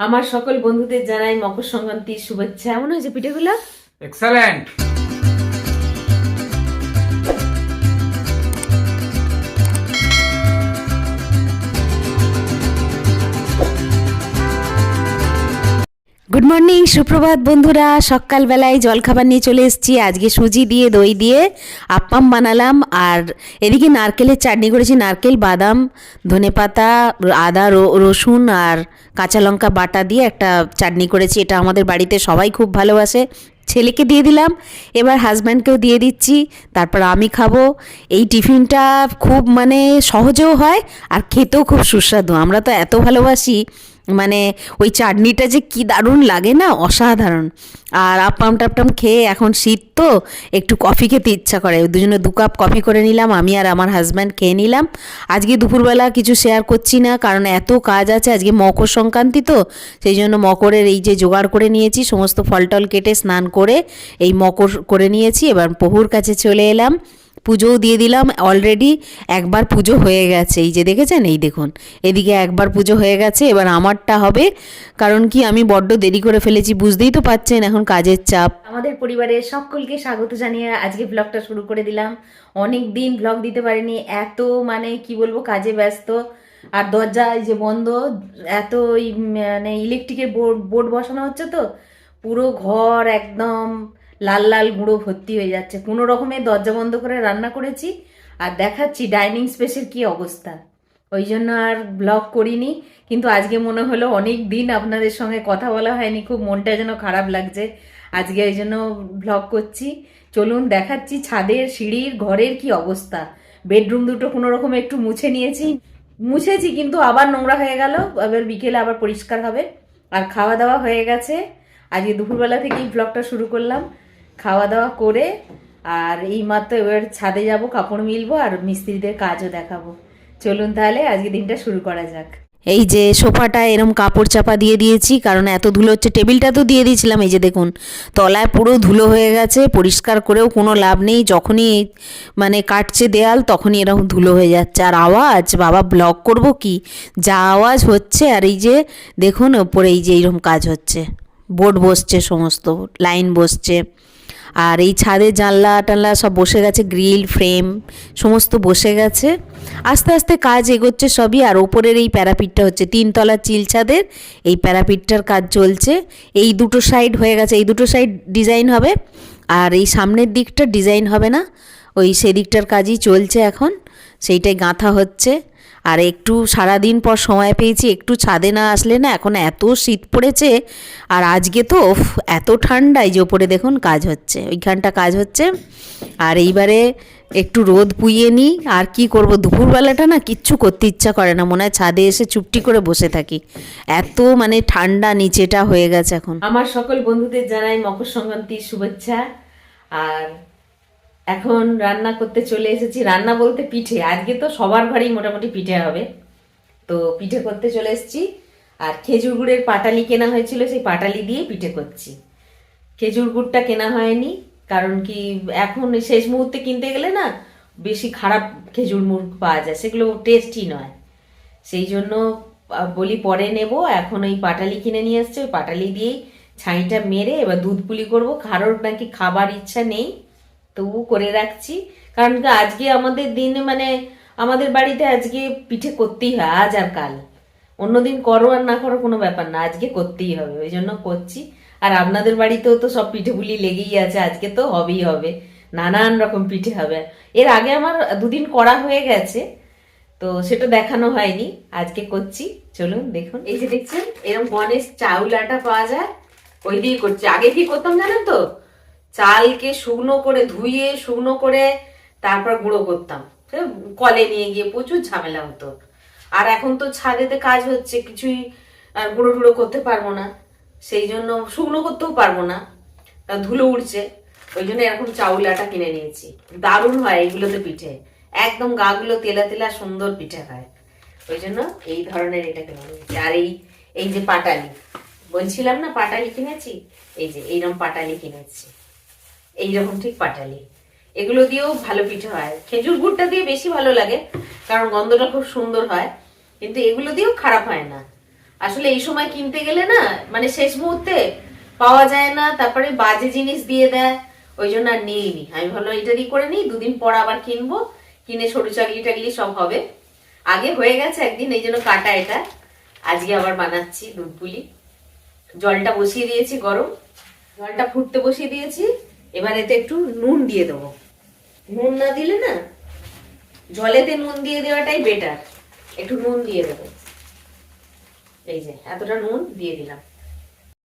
আমার সকল বন্ধুদের জানাই মকর সংক্রান্তির শুভেচ্ছা। এমন হয়েছে পিঠেগুলো? এক্সেলেন্ট গুড মর্নিং সুপ্রভাত বন্ধুরা। সকালবেলায় জলখাবার নিয়ে চলে এসেছি। আজকে সুজি দিয়ে, দই দিয়ে আপ্পাম বানালাম। আর এদিকে নারকেলের চাটনি করেছি। নারকেল, বাদাম, ধনেপাতা, আদা, র- রসুন আর কাঁচা লঙ্কা বাটা দিয়ে একটা চাটনি করেছি। এটা আমাদের বাড়িতে সবাই খুব ভালোবাসে। ছেলেকে দিয়ে দিলাম। এবার হাজব্যান্ডকেও দিয়ে দিচ্ছি। তারপর আমি খাব। এই টিফিনটা খুব মানে সহজেও হয় আর খেতেও খুব সুস্বাদু। আমরা তো এত ভালোবাসি মানে ওই চাটনিটা যে কি দারুণ লাগে না? অসাধারণ। আর আপ্পাম টাপটাম খেয়ে এখন শীত তো, একটু কফি খেতে ইচ্ছা করে। দুজনে দু কাপ কফি করে নিলাম, আমি আর আমার হাজব্যান্ড খেয়ে নিলাম। আজকে দুপুরবেলা কিছু শেয়ার করছি না, কারণ এত কাজ আছে, আজকে মকর সংক্রান্তি তো, সেই জন্য মকরের এই যে জোগাড় করে নিয়েছি, সমস্ত ফল টল কেটে স্নান করে এই মকর করে নিয়েছি। এবার প্রভুর কাছে চলে এলাম। পুজোও দিয়ে দিলাম অলরেডি একবার পুজো হয়ে গেছে। এই যে দেখেছেন? এই দেখুন। এদিকে একবার পুজো হয়ে গেছে, এবার আমারটা হবে। কারণ কি, আমি বড্ড দেরি করে ফেলেছি, বুঝতেই তো পাচ্ছেন, এখন কাজের চাপ। আমাদের পরিবারের সকলকে স্বাগত জানিয়ে আজকে ব্লগটা শুরু করে দিলাম। অনেক দিন ব্লগ দিতে পারিনি, এত মানে কি বলব, কাজে ব্যস্ত। আর দরজা যে বন্ধ, এত মানে ইলেকট্রিকের বোর্ড বোর্ড বসানো হচ্ছে তো। পুরো ঘর একদম লাল লাল গুঁড়ো ভর্তি হয়ে যাচ্ছে। কোনো রকমে দরজা বন্ধ করে রান্না করেছি আর দেখাচ্ছি ডাইনিং স্পেসের কি অবস্থা। ওই জন্য আর ব্লগ করিনি, কিন্তু আজকে মনে হলো অনেক দিন আপনাদের সঙ্গে কথা বলা হয়নি, খুব মনটা যেন খারাপ লাগছে। আজকে ওই জন্য ব্লগ করছি। চলুন দেখাচ্ছি ছাদের সিঁড়ির ঘরের কি অবস্থা। বেডরুম দুটো কোনো রকমে একটু মুছে নিয়েছি। মুছেছি, কিন্তু আবার নোংরা হয়ে গেল। এবার বিকেলে আবার পরিষ্কার হবে। আর খাওয়া দাওয়া হয়ে গেছে। আজকে দুপুরবেলা থেকেই ব্লগটা শুরু করলাম। খাওয়া দাওয়া করে, আর এই মাত্র এবার ছাদে যাব, কাপড় মিলবো, আর মিস্ত্রিদের কাজও দেখাবো। চলুন তাহলে, আজকে দিনটা শুরু করা যাক। এই যে সোফাটা, এরম কাপড় চাপা দিয়ে দিয়েছি, কারণ এত ধুলো হচ্ছে, টেবিলটা তো দিয়ে দিয়েছিলাম, এই যে দেখুন। তলায় পুরো ধুলো হয়ে গেছে, পরিষ্কার করেও কোনো লাভ নেই, যখনই মানে কাটছে দেয়াল, তখনই এরকম ধুলো হয়ে যাচ্ছে। আর আওয়াজ, বাবা, ব্লক করব কি? যা আওয়াজ হচ্ছে, আর এই যে দেখুন, ওপরে এই যে এইরকম কাজ হচ্ছে। বোর্ড বসছে সমস্ত, লাইন বসছে। আর এই ছাদে জানলা টানলা সব বসে গেছে, গ্রিল, ফ্রেম, সমস্ত বসে গেছে। আস্তে আস্তে কাজ এগোচ্ছে সবই, আর ওপরের এই প্যারাপিটটা হচ্ছে তিনতলা চিল ছাদের, এই প্যারাপিটটার কাজ চলছে। এই দুটো সাইড হয়ে গেছে, এই দুটো সাইড ডিজাইন হবে, আর এই সামনের দিকটা ডিজাইন হবে না, ওই সেদিকটার কাজই চলছে এখন, সেইটাই গাঁথা হচ্ছে। আর একটু সারাদিন পর সময় পেয়েছি, একটু ছাদে না আসলে না এখন এত শীত পড়েছে, আর আজকে তো এত ঠান্ডা এই যে ওপরে দেখুন কাজ হচ্ছে, ওইখানটা কাজ হচ্ছে। আর এইবারে একটু রোদ পুইয়ে নিই, আর কি করব, দুপুরবেলাটা না কিচ্ছু করতে ইচ্ছা করে না, মনে হয় ছাদে এসে চুপটি করে বসে থাকি। এত মানে ঠান্ডা নিচেটা হয়ে গেছে এখন। আমার সকল বন্ধুদের জানাই মকর সংক্রান্তির শুভেচ্ছা, আর এখন রান্না করতে চলে এসেছি। রান্না বলতে পিঠে। আজকে তো সবার ঘরেই মোটামুটি পিঠে হবে। তো পিঠে করতে চলে এসেছি। আর খেজুর গুড়ের পাটালি কেনা হয়েছিল, সেই পাটালি দিয়ে পিঠে করছি। খেজুর গুড়টা কেনা হয়নি, কারণ কি এখন শেষ মুহূর্তে কিনতে গেলে না বেশি খারাপ খেজুর মুড় পাওয়া যায়। সেগুলো টেস্টই নয়। সেই জন্য বলি পরে নেব। এখন ওই পাটালি কিনে নিয়ে আসছে। ওই পাটালি দিয়েই ছাইটা মেরে এবার দুধ পুলি করব। কারোর নাকি খাবার ইচ্ছা নেই তবু করে রাখছি। কারণ আজকে আমাদের দিনে মানে আমাদের বাড়িতে আজকে পিঠে করতেই হয়, আজ আর কাল। অন্যদিন করো আর না করো কোনো ব্যাপার না, আজকে করতেই হবে, ওই জন্য করছি। আর আপনাদের বাড়িতেও তো সব পিঠেগুলি লেগেই আছে, আজকে তো হবেই হবে। নানান রকম পিঠে হবে। এর আগে আমার দুদিন করা হয়ে গেছে, তো সেটা দেখানো হয়নি, আজকে করছি। চলুন, দেখুন। এই যে দেখছেন এরকম গণেশ চাউল আটা পাওয়া যায়, ওই দিয়ে করছি। আগে কি করতাম জানেন তো? চালকে শুকনো করে ধুয়ে, শুকনো করে তারপর গুঁড়ো করতাম। কলে নিয়ে গিয়ে প্রচুর ঝামেলা হতো। আর এখন তো ছাদেতে কাজ হচ্ছে, কিছুই গুঁড়ো টুড়ো করতে পারব না। সেই জন্য শুকনো করতেও পারব না। ধুলো উঠছে ওই জন্য এরকম চাউল আটা কিনে নিয়েছি। দারুণ হয় এইগুলোতে পিঠে। একদম গাগুলো তেলা তেলা সুন্দর পিঠে হয়। ওই জন্য এই ধরনের এটা কিনে নিয়েছি। আর এই এই যে পাটালি, বলছিলাম না পাটালি কিনেছি? এই যে এইরকম পাটালি কিনেছি। এইরকম ঠিক পাটালি। এগুলো দিয়েও ভালো পিঠে হয়। খেজুর গুড়টা দিয়ে বেশি ভালো লাগে, কারণ গন্ধটা খুব সুন্দর হয়, কিন্তু এগুলো দিয়েও খারাপ হয় না। আসলে এই সময় কিনতে গেলে না মানে শেষ মুহূর্তে পাওয়া যায় না, তারপরে বাজে জিনিস দিয়ে দেয়, ওই জন্য আর নিইনি। আমি ভাবলাম এটা দিয়ে করে নিই, দুদিন পর আবার কিনবো, কিনে সরু চাকলি টাকলি সব হবে। আগে হয়ে গেছে একদিন, এই জন্য কাটা এটা। আজকে আবার বানাচ্ছি দুধ পুলি। জলটা বসিয়ে দিয়েছি গরম। জলটা ফুটতে বসিয়ে দিয়েছি। এবার এতে একটু নুন দিয়ে দেবো। নুন না দিলে না, জলেতে নুন দিয়ে দেওয়াটাই বেটার একটু নুন দিয়ে দেবো। এই যে, এতটা নুন দিয়ে দিলাম।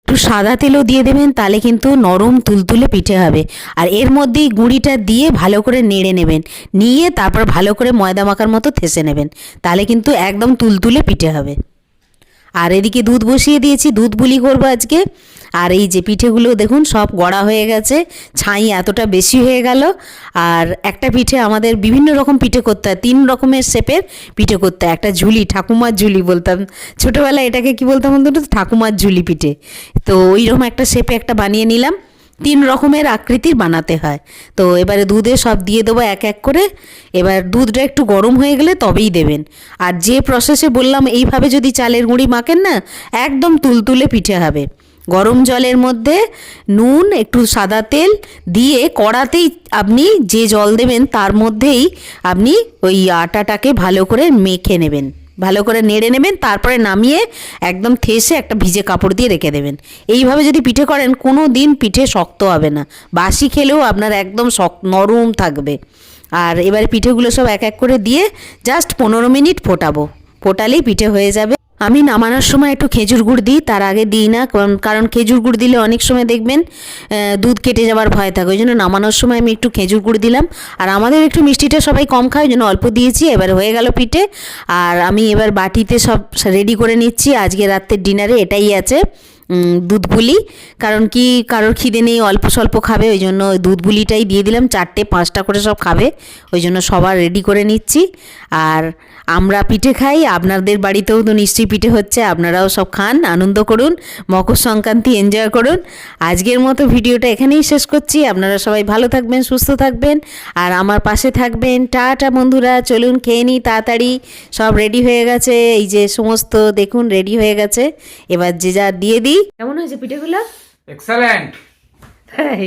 একটু সাদা তেলও দিয়ে দেবেন, তাহলে কিন্তু নরম তুলতুলে পিঠে হবে। আর এর মধ্যেই গুঁড়িটা দিয়ে ভালো করে নেড়ে নেবেন। নিয়ে তারপর ভালো করে ময়দা মাখার মতো থেসে নেবেন। তাহলে কিন্তু একদম তুলতুলে পিঠে হবে। আর এদিকে দুধ বসিয়ে দিয়েছি, দুধ বুলি করব আজকে। আর এই যে পিঠেগুলো দেখুন, সব গড়া হয়ে গেছে, ছাই এতটা বেশি হয়ে গেল। আর একটা পিঠে আমাদের বিভিন্ন রকম পিঠে করতে হয়, তিন রকমের শেপের পিঠে করতে হয়। একটা ঝুলি, ঠাকুমার ঝুলি বলতাম। ছোটোবেলায় এটাকে কি বলতাম বলতো ঠাকুমার ঝুলি পিঠে। তো ওইরকম একটা শেপে একটা বানিয়ে নিলাম। তিন রকমের আকৃতির বানাতে হয়। তো এবারে দুধে সব দিয়ে দেবো এক এক করে। এবার দুধটা একটু গরম হয়ে গেলে তবেই দেবেন। আর যে প্রসেসে বললাম, এইভাবে যদি চালের গুঁড়ি মাখেন না, একদম তুলতুলে পিঠে হবে। গরম জলের মধ্যে নুন, একটু সাদা তেল দিয়ে কড়াতেই আপনি যে জল দেবেন, তার মধ্যেই আপনি ওই আটাটাকে ভালো করে মেখে নেবেন। ভালো করে নেড়ে নেবেন, তারপরে নামিয়ে একদম থেসে একটা ভিজে কাপড় দিয়ে রেখে দেবেন। এইভাবে যদি পিঠে করেন কোনো দিন পিঠে শক্ত হবে না। বাসি খেলেও আপনার একদম শক্ত নরম থাকবে। আর এবারে পিঠেগুলো সব এক এক করে দিয়ে জাস্ট পনেরো মিনিট ফোটাবো। ফোটালেই পিঠে হয়ে যাবে। আমি নামানোর সময় একটু খেজুর গুড় দিই, তার আগে দিই না, কারণ খেজুর গুড় দিলে অনেক সময় দেখবেন দুধ কেটে যাওয়ার ভয় থাকে। ওই জন্য নামানোর সময় আমি একটু খেজুর গুড় দিলাম। আর আমাদের একটু মিষ্টিটা সবাই কম খায়, ওই জন্য অল্প দিয়েছি, এবার হয়ে গেল পিঠে। আর আমি এবার বাটিতে সব রেডি করে নিচ্ছি। আজকে রাত্রের ডিনারে এটাই আছে। দুধ বুলি কারণ কি, কারোর খিদে নেই, অল্প স্বল্প খাবে, ওই জন্য ওই দুধ বুলিটাই দিয়ে দিলাম, চারটে, পাঁচটা করে সব খাবে। ওই জন্য সবার রেডি করে নিচ্ছি। আর আমরা পিঠে খাই, আপনাদের বাড়িতেও তো নিশ্চয়ই পিঠে হচ্ছে, আপনারাও সব খান, আনন্দ করুন, মকর সংক্রান্তি এনজয় করুন। আজকের মতো ভিডিওটা এখানেই শেষ করছি, আপনারা সবাই ভালো থাকবেন, সুস্থ থাকবেন, আর আমার পাশে থাকবেন টাটা বন্ধুরা, চলুন খেয়ে নিই তাড়াতাড়ি, সব রেডি হয়ে গেছে, এই যে সমস্ত দেখুন রেডি হয়ে গেছে। এবার যে যা দিয়ে দিই কেমন হয়েছে পিঠেগুলো? এক্সেলেন্ট তাই?